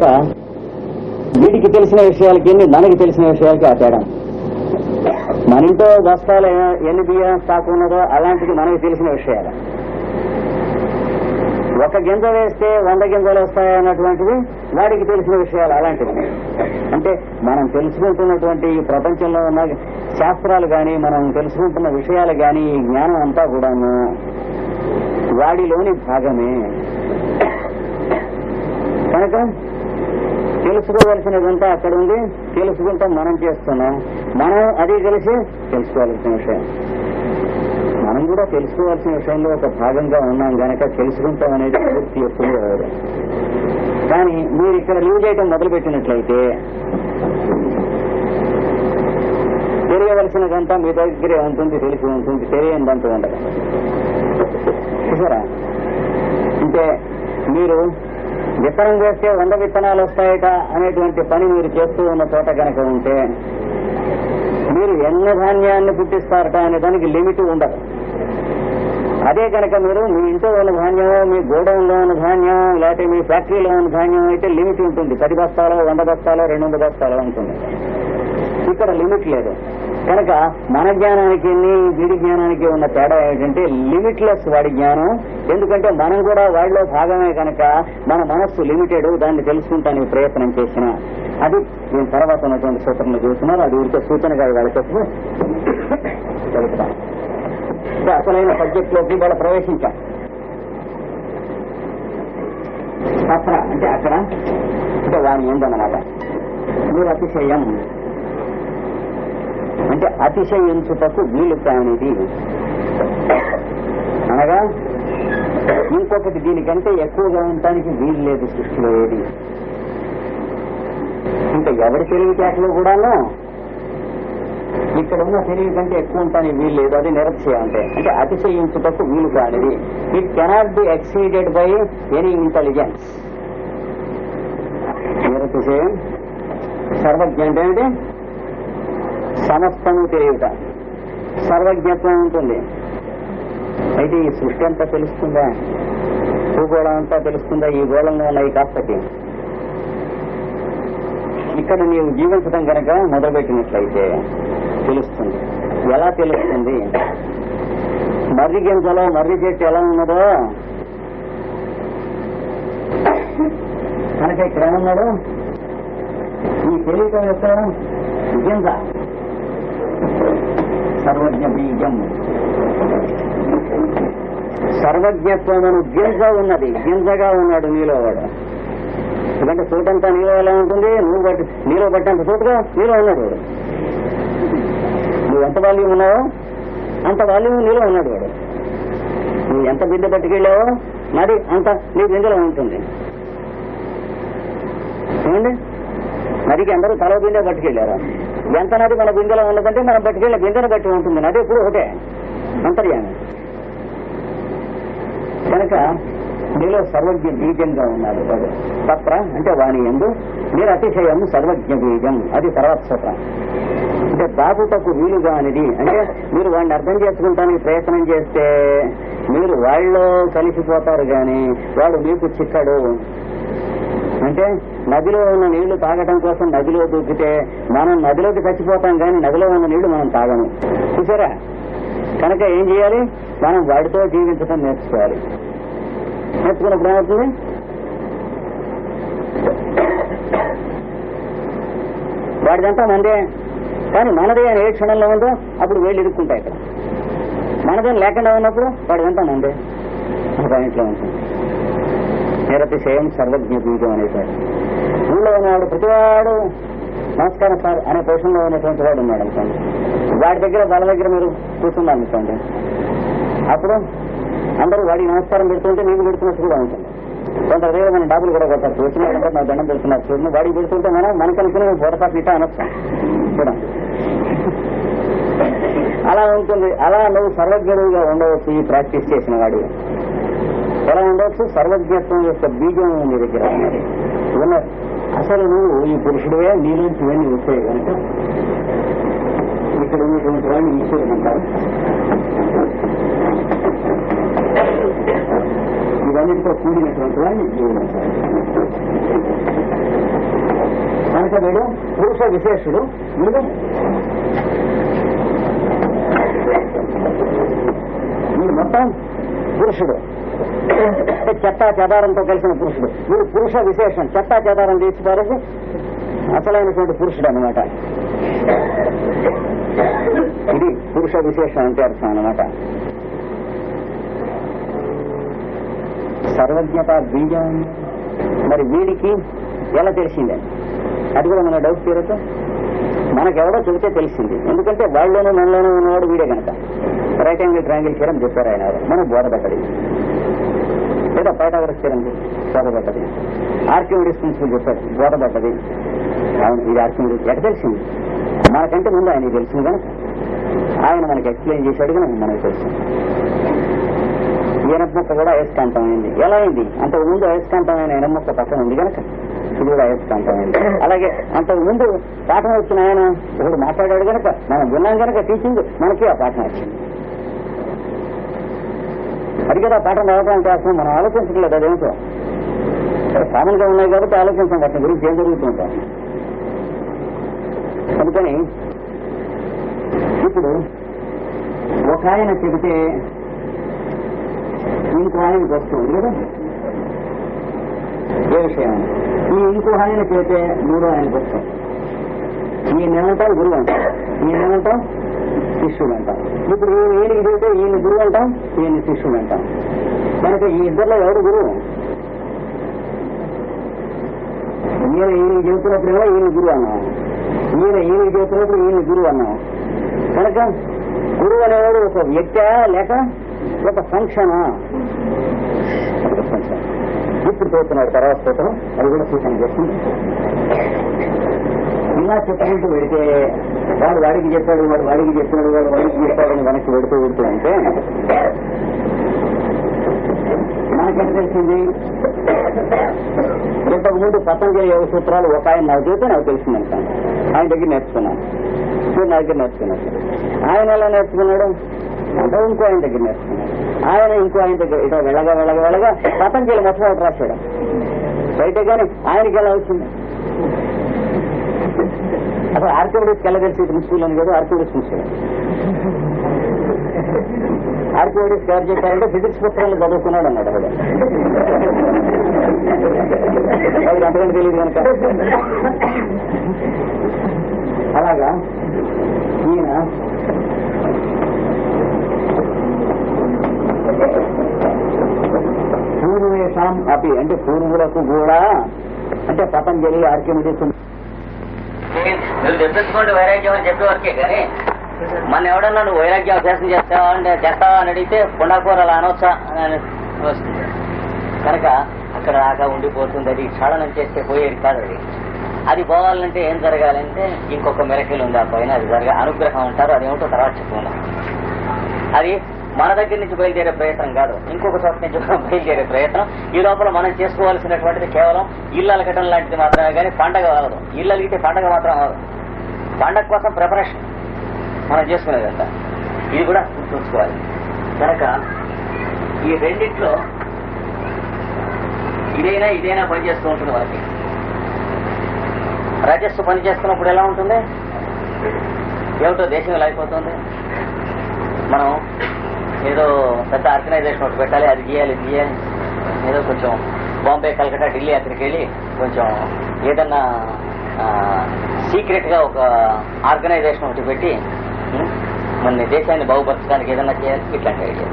కనుక వీడికి తెలిసిన విషయాలకి మనకి తెలిసిన విషయాలకి ఆ తేడా. మన ఇంట్లో దస్తాలు ఎన్ని బియ్యం స్టాక్ ఉన్నదో అలాంటిది మనకి తెలిసిన విషయాలు. ఒక గింజ వేస్తే వంద గింజలు వస్తాయి అన్నటువంటిది వాడికి తెలిసిన విషయాలు అలాంటివి. అంటే మనం తెలుసుకుంటున్నటువంటి ఈ ప్రపంచంలో ఉన్న శాస్త్రాలు కానీ మనం తెలుసుకుంటున్న విషయాలు కానీ ఈ జ్ఞానం అంతా కూడాను వాడిలోని భాగమే. కనుక తెలుసుకోవలసినది అంతా అక్కడ ఉంది. తెలుసుకుంటాం మనం చేస్తున్నాం. మనం అది కలిసి తెలుసుకోవాల్సిన విషయం. మనం కూడా తెలుసుకోవాల్సిన విషయంలో ఒక భాగంగా ఉన్నాం. గనక తెలుసుకుంటాం అనేది పూర్తి ఎప్పుడు రాదు. కానీ మీరు ఇక్కడ లీవ్ చేయడం మొదలుపెట్టినట్లయితే తెలియవలసినదంతా మీ దగ్గరే ఉంటుంది తెలిసి ఉంటుంది తెలియనిదంతా ఉండదు. చూసారా? అంటే మీరు విత్తనం వేస్తే వంద విత్తనాలు వస్తాయట అనేటువంటి పని మీరు చేస్తూ ఉన్న చోట కనుక ఉంటే మీరు ఎన్ని ధాన్యాన్ని పుట్టిస్తారట అనే దానికి లిమిట్ ఉండదు. అదే కనుక మీరు మీ ఇంట్లో ఉన్న ధాన్యం మీ గోడౌన్లో ఉన్న ధాన్యం లేకపోతే మీ ఫ్యాక్టరీలో ఉన్న ధాన్యం అయితే లిమిట్ ఉంటుంది. పది బస్తాలో వంద బస్తాలో రెండు వందల బస్తాలో ఉంటుంది ఇక్కడ లిమిట్ లేదు. కనుక మన జ్ఞానానికి వీడి జ్ఞానానికి ఉన్న తేడా ఏంటంటే లిమిట్లెస్ వాడి జ్ఞానం ఎందుకంటే మనం కూడా వాళ్ళలో భాగమే కనుక మన మనస్సు లిమిటెడ్ దాన్ని తెలుసుకుంటానికి ప్రయత్నం చేసిన. అది దీని తర్వాత ఉన్నటువంటి సూత్రంలో చూస్తున్నారు అది ఊరికే సూచనగా ఇవాళ చెప్పి. తెలుపుతాను. అసలైన సబ్జెక్ట్లోకి ఇవాళ ప్రవేశించాం. అక్కడ అంటే అక్కడ అంటే వాని ఏందన్నమాట మీరు అతిశయం. అంటే అతిశయించుటకు వీలు కానిది. అనగా ఇంకొకటి దీనికంటే ఎక్కువగా ఉండటానికి వీలు లేదు సృష్టిలో ఏది. ఇంకా ఎవరి తెలివితేటలో కూడాను ఇక్కడ ఉన్న తెలివి కంటే ఎక్కువ ఉంటానికి వీలు లేదు అది నిరక్షయ అంటే. అంటే అతిశయించుటకు వీలు కానిది. It cannot be exceeded by any intelligence నిరతిశయం. సర్వజ్ఞ అంటే సమస్తము తెలియట. సర్వజ్ఞత్వం ఉంటుంది. అయితే ఈ సృష్టి అంతా తెలుస్తుందా? భూగోళం అంతా తెలుస్తుందా? ఈ గోళంలో ఉన్న ఈ కాస్తకి? ఇక్కడ నీవు జీవించడం కనుక మొదలుపెట్టినట్లయితే తెలుస్తుంది. ఎలా తెలుస్తుంది? మర్రి గింజలో మర్రి చెట్టు ఎలా ఉన్నదో? కనుక ఇక్కడ ఏమన్నాడు? ఈ తెలియటం యొక్క గింజ. సర్వజ్ఞ బీజం సర్వజ్ఞత్వమును గింజ ఉన్నది. గింజగా ఉన్నాడు నీలో వాడు. ఎందుకంటే చూడంతా నీలో ఎలా ఉంటుంది? నువ్వు బట్టి నీలో పట్టంత చూటుగా నీలో ఉన్నాడు వాడు. నువ్వు ఎంత వాల్యూమ్ ఉన్నావో అంత వాల్యూమ్ నీలో ఉన్నాడు వాడు. నువ్వు ఎంత బిడ్డ పట్టుకెళ్ళావో మరి అంత నీ గింజలో ఉంటుంది. ఏమండి? మరికి అందరూ తల బిందె పట్టుకెళ్ళారా? ఎంత నది మన బిందెలో ఉన్నదంటే మనం పట్టుకెళ్ళిన గింజను బట్టి ఉంటుంది. నది ఎప్పుడు ఒకటే. అంతర్యామి. కనుక నీలో సర్వజ్ఞ బీజంగా ఉన్నాడు వాడు తత్ర అంటే వాణి ఎందు. మీరు అతిశయం సర్వజ్ఞ బీజం. అది తర్వాత సూత్రం అంటే దాటుటకు వీలుగా అనేది. అంటే మీరు వాడిని అర్థం చేసుకుంటానికి ప్రయత్నం చేస్తే మీరు వాళ్ళలో కలిసిపోతారు కానీ వాడు మీకు చిక్కడు. అంటే నదిలో ఉన్న నీళ్ళు తాగడం కోసం నదిలో దూకితే మనం నదిలోకి చచ్చిపోతాం కానీ నదిలో ఉన్న నీళ్ళు మనం తాగము. చూసారా? కనుక ఏం చేయాలి? మనం వాడితో జీవించడం నేర్చుకోవాలి. నేర్చుకున్నప్పుడు ఏమవుతుంది? వాడిదంతా మనదే కానీ మనదే అని ఏ క్షణంలో ఉందో అప్పుడు వేళ్ళు ఇరుక్కుంటాయి ఇక్కడ మనదేం లేకుండా ఉన్నప్పుడు వాడిదంతా మనదే ఒక ఇంట్లో ఉంటుంది? నిరతిశయం సర్వజ్ఞ బీజం అనేసాడు. ఊళ్ళో ఉన్నవాడు ప్రతివాడు నమస్కారం సార్ అనే పొజిషన్లో ఉన్నటువంటి వాడు ఉన్నాడు అనుకోండి. వాడి దగ్గర వాళ్ళ దగ్గర మీరు కూర్చున్నారు అనుకోండి. అప్పుడు అందరూ వాడికి నమస్కారం పెడుతుంటే నేను పెడుతున్నట్టు కూడా ఉంటుంది. కొంత దగ్గర మన డబ్బులు కూడా కొట్టారు చూసినట్టు నా దండం పెడుతున్నారు. చూడండి వాడికి పెడుతుంటే మనం మనకనుకుని పొరపాటు ఇట్లా అనొచ్చు. కూడా అలా ఉంటుంది. అలా నువ్వు సర్వజ్ఞుడిగా ఉండవచ్చు ఈ ప్రాక్టీస్ చేసిన వాడిగా ఎలా ఉండవచ్చు సర్వజ్ఞత్వం యొక్క బీజం నీ దగ్గర ఉన్నది ఉన్న అసలు నువ్వు ఈ పురుషుడివే నీలోంచి ఇవన్నీ వచ్చాయి కనుక ఇక్కడ ఉన్నటువంటి వాడిని ఈశ్వరుడు అంటారు ఇవన్నిటితో కూడినటువంటి వాడిని జీవుడు అంటారు. కనుక వీడు పురుష విశేషుడు వీడు వీడు మొత్తం పురుషుడు. చెత్తా చెదారంతో కలిసిన పురుషుడు. వీడు పురుష విశేషం. చెత్తా చెదారం తీసి పారేసి అసలైనటువంటి పురుషుడు అనమాట ఇది పురుష విశేషం అంటే అర్థం అనమాట సర్వజ్ఞత బీజం. మరి వీడికి ఎలా తెలిసిందే? అది కూడా మన డౌట్ తీరదు మనకెవడో చెబితే తెలిసింది. ఎందుకంటే వాళ్ళలోనూ మనలోనూ ఉన్నవాడు వీడే కనుక. రైట్ యాంగిల్ ట్రయాంగిల్ థీరం చెప్పారు ఆయన మనం బోధపడ్డది లేదా పైటాగరస్ థీరం బోధపడ్డది ఆర్కిమిడిస్ ప్రిన్సిపల్ చెప్పారు. బోధపడ్డది అవును ఇది ఆర్కిమిడిస్ ఎక్కడ తెలిసింది? మనకంటే ముందు ఆయన తెలిసింది కనుక. ఆయన మనకి ఎక్స్ప్లెయిన్ చేశాడు కనుక మనకు తెలుసు. ఈనముక్క కూడా అయస్కాంతమైంది ఎలా అయింది? అంతకు ముందు అయస్కాంతమైన ఈనముక్క పక్కన ఉంది కనుక. ఇది కూడా అయస్కాంతమైంది అలాగే అంతకు ముందు పాఠం వచ్చిన ఆయన ఇప్పుడు మాట్లాడాడు కనుక మనం విన్నాం కనుక టీచింగ్ మనకి ఆ పాఠం వచ్చింది. అది కదా పాఠం రావడానికి అసలు మనం ఆలోచించట్లేదు అదేమిటో కామన్గా ఉన్నాయి కాబట్టి ఆలోచించాం వాటి గురించి ఏం జరుగుతుంటాం అందుకని ఇప్పుడు ఒక ఆయన చెబితే ఇంకో ఆయనకు వస్తుంది కదా. ఏ విషయం ఈ ఇంకో ఆయన చేతే మూడో ఆయనకి వస్తాం ఈయన ఏమంటాం గురువు అంటాం. ఈయన ఏమంటాం శిష్యుడు అంటాం. ఇప్పుడు ఈయన ఇదైతే ఈయన గురువు అంటాం ఈయన శిష్యుడు అంటాం. మనకి ఈ ఇద్దరిలో ఎవరు గురువు? ఈయన ఈయన ఈయనకి కూడా ఈయన గురువు అన్నాం ఈయన ఈయన చెబుతున్నప్పుడు ఈయన గురువు అన్నాం కనుక గురువు అనేవాడు ఒక వ్యక్తి లేక ఒక ఫంక్షనా? ఎప్పుడు చదువుతున్నాడు తర్వాత స్తోత్రం అది కూడా సూచన చేస్తుంది. ఇలా చెప్పుకుంటూ వెడితే వాడు వాడికి చెప్పాడు వాడు వాడికి చెప్పినాడు వాడు వాడికి చెప్పాడని వెనక్కి వెడుతూ వెడుతూ అంటే నాకెంత తెలిసింది ఇంతకుముందు పతంజలి యోగ సూత్రాలు ఒక ఆయన నాకు చెబితే నాకు తెలిసిందంట. ఆయన దగ్గర నేర్చుకున్నాను నా దగ్గర నేర్చుకున్నాను ఆయన ఎలా నేర్చుకున్నాడు? అంటే ఇంకో ఆయన దగ్గర నేర్చుకున్నాడు. ఆయన ఇంకో ఆయన దగ్గర ఇటో వెళ్ళగా వెళ్ళగా వెళ్ళగా పతంజలి మొట్టమొదటి రాశాడు. బయట కానీ ఆయనకి ఎలా వచ్చింది? అసలు ఆర్కిమిడిస్కి ఎలా తెలిసి ప్రిన్సిపల్ అని కదా ఆర్కిమిడిస్ ప్రిన్సిపల్ ఆర్కిమిడిస్ ఎవరు చెప్పారంటే ఫిజిక్స్ పుస్తకాలు చదువుకున్నాడు అన్నాడు అక్కడ అది అంతకంటే తెలియదు కనుక. అలాగా ఈయన పూర్వేషాం అపి అంటే పూర్వులకు కూడా అంటే పతంజలి ఆర్కిమిడిస్ తెప్పించుకోండి వైరాగ్యం అని చెప్పే వరకే కానీ మన ఎవడన్నా నువ్వు వైరాగ్యం అభ్యాసం చేస్తావా అంటే చేస్తావా అని అడిగితే పుండాకూర అలా అనొచ్చా అని వస్తుంది. కనుక అక్కడ దాకా ఉండిపోతుంది. అది క్షాళనం చేస్తే పోయేది కాదు అది. అది పోవాలంటే ఏం జరగాలంటే ఇంకొక మెరకలు ఉంది ఆ పైన అది జరగ అనుగ్రహం అంటారు. అదేమిటో తర్వాత చెప్పుకున్నాం అది మన దగ్గర నుంచి బయలుదేరే ప్రయత్నం కాదు. ఇంకొక చోట నుంచి బయలుదేరే ప్రయత్నం. ఈ లోపల మనం చేసుకోవాల్సినటువంటిది కేవలం ఇల్లు అలకటం లాంటిది మాత్రమే కానీ పండగ అవ్వదు ఇల్లు అలిగితే పండగ మాత్రం అవ్వదు పండగ కోసం ప్రిపరేషన్ మనం చేసుకునేదంతా ఇది కూడా గుర్తుంచుకోవాలి. కనుక ఈ రెండిట్లో ఇదైనా ఇదైనా పనిచేస్తూ ఉంటుంది వారికి రజస్సు పని చేస్తున్నప్పుడు ఎలా ఉంటుంది? ఏమిటో దేశం ఎలా అయిపోతుంది. మనం ఏదో పెద్ద ఆర్గనైజేషన్ ఒకటి పెట్టాలి అది చేయాలి ఇది చేయాలి ఏదో కొంచెం బాంబే కలకట్టా ఢిల్లీ అక్కడికి వెళ్ళి కొంచెం ఏదన్నా సీక్రెట్గా ఒక ఆర్గనైజేషన్ ఒకటి పెట్టి మన దేశాన్ని బాగుపరచడానికి ఏదన్నా చేయాలి ఇట్లాంటి ఐడియా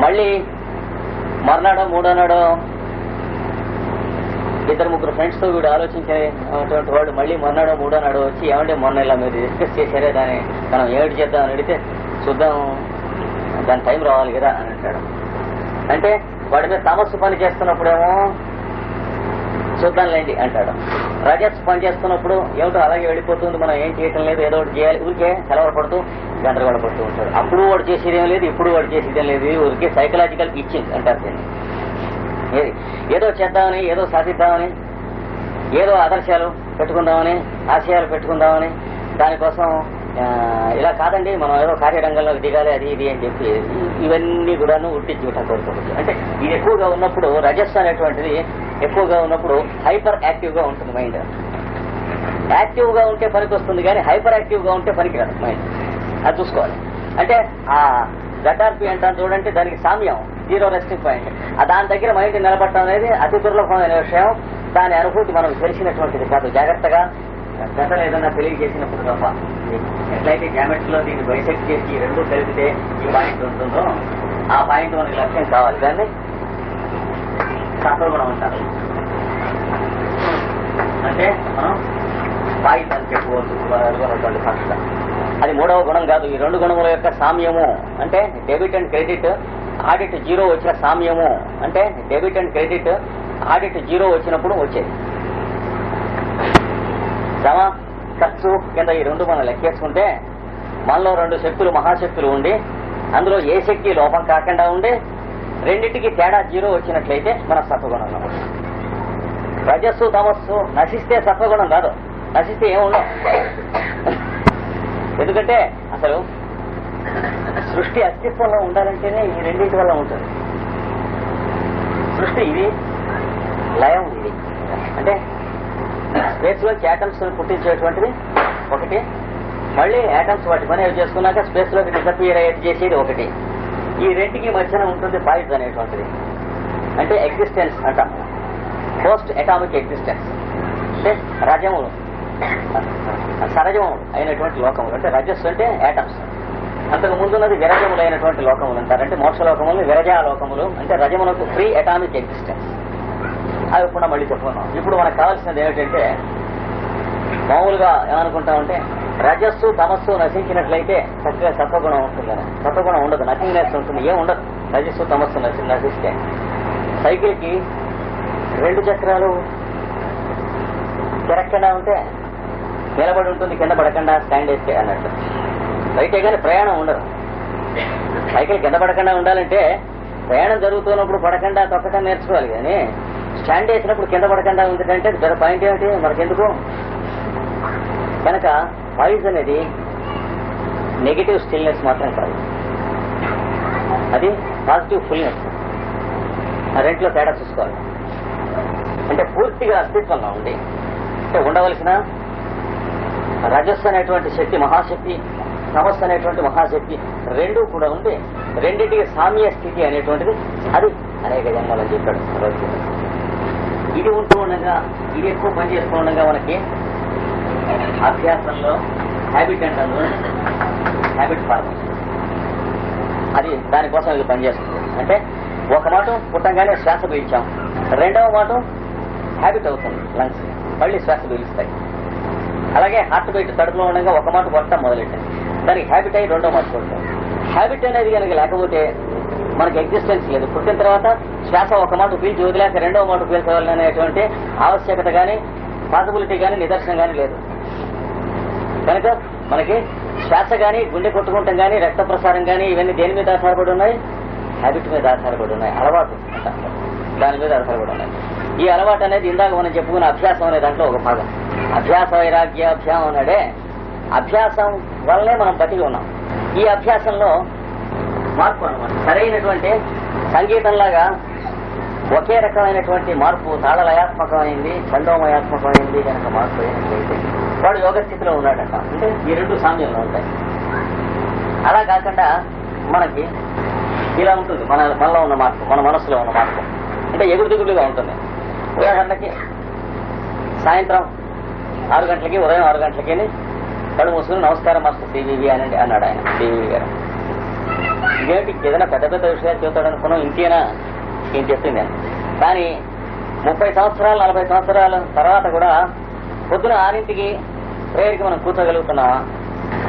మళ్ళీ మర్నాడో మూడో నాడో ఇద్దరు ముగ్గురు ఫ్రెండ్స్తో వీడు ఆలోచించేటువంటి వాడు మళ్ళీ మొన్నడో మూడో నాడు వచ్చి ఏమంటే మొన్న ఇలా మీరు డిస్కస్ చేశారే దాన్ని మనం ఏమిటి చేద్దాం అని అడిగితే చూద్దాం దాని టైం రావాలి కదా అని అంటాడు. అంటే వాడి మీద తమస్సు పని చేస్తున్నప్పుడేమో చూద్దాంలేండి అంటాడు. రజస్ పని చేస్తున్నప్పుడు ఏమిటో అలాగే వెళ్ళిపోతుంది మనం ఏం చేయటం లేదు ఏదో ఒకటి చేయాలి ఊరికే సెలవు పడుతూ గందరగోళ పడుతూ ఉంటాడు. అప్పుడు వాడు చేసేదేం లేదు ఇప్పుడు వాడు చేసేదేం లేదు ఊరికే సైకలాజికల్ ఇచ్చింగ్ అంటారు దీన్ని. ఏదో? చేద్దామని ఏదో సాధిద్దామని ఏదో ఆదర్శాలు పెట్టుకుందామని ఆశయాలు పెట్టుకుందామని దానికోసం ఇలా కాదండి మనం ఏదో కార్యరంగంలోకి దిగాలి అది ఇది అని చెప్పి ఇవన్నీ కూడాను ఉట్టి కోరుకోవచ్చు అంటే ఇది ఎక్కువగా ఉన్నప్పుడు రజస్ అనేటువంటిది ఎక్కువగా ఉన్నప్పుడు హైపర్ యాక్టివ్గా ఉంటుంది మైండ్. యాక్టివ్గా ఉంటే పనికి వస్తుంది కానీ హైపర్ యాక్టివ్గా ఉంటే పనికి రాదు మైండ్. అది చూసుకోవాలి. అంటే ఆ గటార్పి అంటాను చూడంటే దానికి సామ్యం. జీరో రెస్టింగ్ పాయింట్ దాని దగ్గర మైండ్ నిలబడటం అనేది అతి దుర్లభమైన విషయం. దాని అనుభూతి మనకు తెలిసినటువంటిది కాదు. జాగ్రత్తగా గతలు ఏదైనా తెలియజేసినప్పుడు తప్ప. ఎట్లయితే జామెట్రీ లో దీన్ని బైసెక్ట్ చేసి రెండు కలిపితే ఈ పాయింట్ ఉంటుందో ఆ పాయింట్ మనకి లక్ష్యం కావాలి. దాన్ని సత్వగుణం అంటారు అంటే. మనం పాయింట్ అని చెప్పుకోవచ్చు. అనుకున్నటువంటి అది మూడవ గుణం కాదు. ఈ రెండు గుణముల యొక్క సామ్యము. అంటే debit and credit audit zero వచ్చిన సామ్యము అంటే debit and credit audit zero వచ్చినప్పుడు వచ్చేది. శ్రమ ఖర్చు కింద ఈ రెండు మనం లెక్కేసుకుంటే మనలో రెండు శక్తులు మహాశక్తులు ఉండి అందులో ఏ శక్తి లోపం కాకుండా ఉండి రెండింటికి తేడా జీరో వచ్చినట్లయితే మన సత్వగుణం అన్నమాట. రజస్సు తమస్సు నశిస్తే సత్వగుణం కాదు. నశిస్తే ఏముండవు? ఎందుకంటే అసలు సృష్టి అస్తిత్వంలో ఉండాలంటేనే ఈ రెండింటి వల్ల ఉంటుంది. సృష్టి ఇది లయం ఇది. అంటే స్పేస్లో యాటమ్స్ పుట్టించేటువంటిది ఒకటి మళ్ళీ యాటమ్స్ వాటి పని చేసుకున్నాక స్పేస్లోకి డిసపియర్ అయ్యేది చేసేది ఒకటి. ఈ రెంటికి మధ్యన ఉంటుంది పాయిజ్ అనేటువంటిది. అంటే ఎగ్జిస్టెన్స్ అంటాం. పోస్ట్ అటామిక్ ఎగ్జిస్టెన్స్ అంటే రజములు సరజములు అయినటువంటి లోకములు. అంటే రజస్సు అంటే యాటమ్స్ అంతకు ముందున్నది విరజములైనటువంటి అయినటువంటి లోకములు అంటారు. అంటే మోక్ష లోకములు విరజా లోకములు అంటే రజములకు ఫ్రీ అటామిక్ ఎగ్జిస్టెన్స్ అవి కూడా మళ్ళీ చెప్పుకున్నాం. ఇప్పుడు మనకు కావాల్సినది ఏమిటంటే మామూలుగా ఏమనుకుంటామంటే రజస్సు తమస్సు నశించినట్లయితే చక్కగా సత్వగుణం ఉంటుందని సత్వగుణం ఉండదు నథింగ్నెస్ ఉంటుంది. ఏం ఉండదు. రజస్సు తమస్సు నశి నశిస్తే. సైకిల్కి రెండు చక్రాలు తిరగకుండా ఉంటే నిలబడి ఉంటుంది కింద పడకుండా స్టాండ్ వేస్తే అన్నట్టు. బయటే కానీ ప్రయాణం ఉండదు. సైకిల్ కింద పడకుండా ఉండాలంటే ప్రయాణం జరుగుతున్నప్పుడు పడకుండా తొక్కటం నేర్చుకోవాలి కానీ స్టాండ్ వేసినప్పుడు కింద పడకుండా ఉందంటే పెద్ద పాయింట్ ఏమిటి? మనకెందుకు? కనుక వాయిస్ అనేది నెగిటివ్ స్టిల్నెస్ మాత్రం కాదు. అది పాజిటివ్ ఫుల్నెస్. ఆ రెంట్లో తేడా చూసుకోవాలి. అంటే పూర్తిగా అస్తిత్వంలో ఉంది అంటే ఉండవలసిన రజస్సు అనేటువంటి శక్తి మహాశక్తి తమస్సు అనేటువంటి మహాశక్తి రెండు కూడా ఉంది రెండింటికి సామ్య స్థితి అనేటువంటిది అది అనేక జన్మలని చెప్పాడు భగవద్గీత. ఇది ఉంటూ ఉండగా ఇది ఎక్కువ పని చేస్తూ ఉండగా మనకి అభ్యాసంలో హ్యాబిట్ అంటారు హ్యాబిట్ ఫార్మేషన్ అది దానికోసం ఇది పనిచేస్తుంది అంటే ఒక మాట పుట్టంగానే శ్వాస పీల్చాం. రెండవ మాట హ్యాబిట్ అవుతుంది లంగ్స్ మళ్ళీ శ్వాస పీలుస్తాయి. అలాగే హార్ట్ బీట్ తడుపులో ఉండగా ఒక మాట కొట్టడం మొదలెట్టాం. దానికి హ్యాబిట్ అయ్యి రెండో మాట కొడతాం హ్యాబిట్ అనేది కనుక లేకపోతే మనకి ఎగ్జిస్టెన్స్ లేదు. పుట్టిన తర్వాత శ్వాస ఒక మాట పీల్చి వదిలేక రెండవ మాట పీల్చవాలనేటువంటి ఆవశ్యకత కానీ పాసిబిలిటీ కానీ నిదర్శనం కానీ లేదు. కనుక మనకి శ్వాస కానీ గుండె కొట్టుకుంటాం కానీ రక్త ప్రసారం కానీ ఇవన్నీ దేని మీద ఆధారపడి ఉన్నాయి? హ్యాబిట్ మీద ఆధారపడి ఉన్నాయి. అలవాటు దాని మీద ఆధారపడి ఉన్నాయి. ఈ అలవాటు అనేది ఇందాక మనం చెప్పుకున్న అభ్యాసం అనే దాంట్లో ఒక భాగం. అభ్యాస వైరాగ్య అభ్యాసం అన్నాడే అభ్యాసం వల్లనే మనం బతికి ఉన్నాం. ఈ అభ్యాసంలో మార్పు అనమాట. సరైనటువంటి సంగీతంలాగా ఒకే రకమైనటువంటి మార్పు తాళలయాత్మకమైంది చందోమయాత్మకమైంది కనుక మార్పు అయినట్లయితే వాడు యోగ స్థితిలో ఉన్నాడట. అంటే ఈ రెండు సామ్యంలో ఉంటాయి. అలా కాకుండా మనకి ఇలా ఉంటుంది. మన మనలో ఉన్న మార్పు మన మనసులో ఉన్న మార్పు. అంటే ఎగురు దిగులుగా ఉంటుంది. ఉదాహరణకి సాయంత్రం ఆరు గంటలకి ఉదయం ఆరు గంటలకి కడు మూసుకుని నమస్కారం మాస్టర్ సివివి అని అన్నాడు ఆయన సివివి గారు. ఇదేంటి ఏదైనా పెద్ద పెద్ద విషయాలు చెబుతాడు అనుకున్నాం ఇంకేనా? ఏం చెప్పింది కానీ ముప్పై సంవత్సరాలు నలభై సంవత్సరాల తర్వాత కూడా పొద్దున ఆరింటికి ప్రేయర్కి మనం కూర్చోగలుగుతున్నాం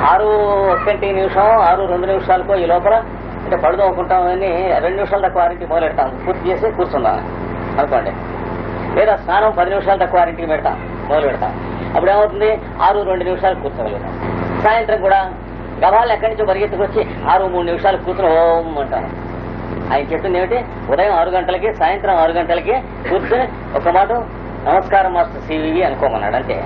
ఆరు ఒక్కటి నిమిషం ఆరు రెండు నిమిషాలకో ఈ లోపల అంటే పడుదోకుంటామని అని రెండు నిమిషాలు తక్కువ ఆరింటికి మొదలెడతాం. పూర్తి చేసి కూర్చుందాం. అనుకోండి. లేదా స్నానం పది నిమిషాలు తక్కువ ఆరింటికి పెడతాం. మొదలు పెడతాం అప్పుడు ఏమవుతుంది? ఆరు రెండు నిమిషాలు కూర్చోగలుగుతాం సాయంత్రం కూడా గవాళ్ళు ఎక్కడి నుంచో పరిగెత్తుకొచ్చి ఆరు మూడు నిమిషాలు కూర్చుని ఓం అంటారు. ఆయన చెప్పింది ఏమిటి? ఉదయం ఆరు గంటలకి సాయంత్రం ఆరు గంటలకి కూర్చొని ఒక మాట నమస్కారం మాస్టర్ సివివి అనుకోమన్నాడు. అంతే.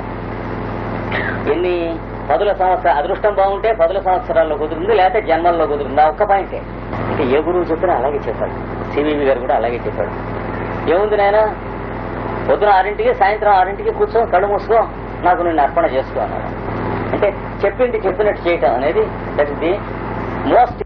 ఎన్ని? పదుల సంవత్సరాలు అదృష్టం బాగుంటే పదుల సంవత్సరాల్లో కుదురుంది లేకపోతే జన్మల్లో కుదురుంది ఆ ఒక్క పాయింటే. అంటే ఏ గురువు చెప్పినా అలాగే చెప్పాడు. సివివి గారు కూడా అలాగే చెప్పాడు. ఏముంది నాయన? పొద్దున ఆరింటికి సాయంత్రం ఆరింటికి కూర్చొని కళ్ళు మూసుకో నాకు నిన్ను అర్పణ చేసుకో అంటే చెప్పింది చెప్పినట్టు చేయటం అనేది దట్ ఇస్ ది మోస్ట్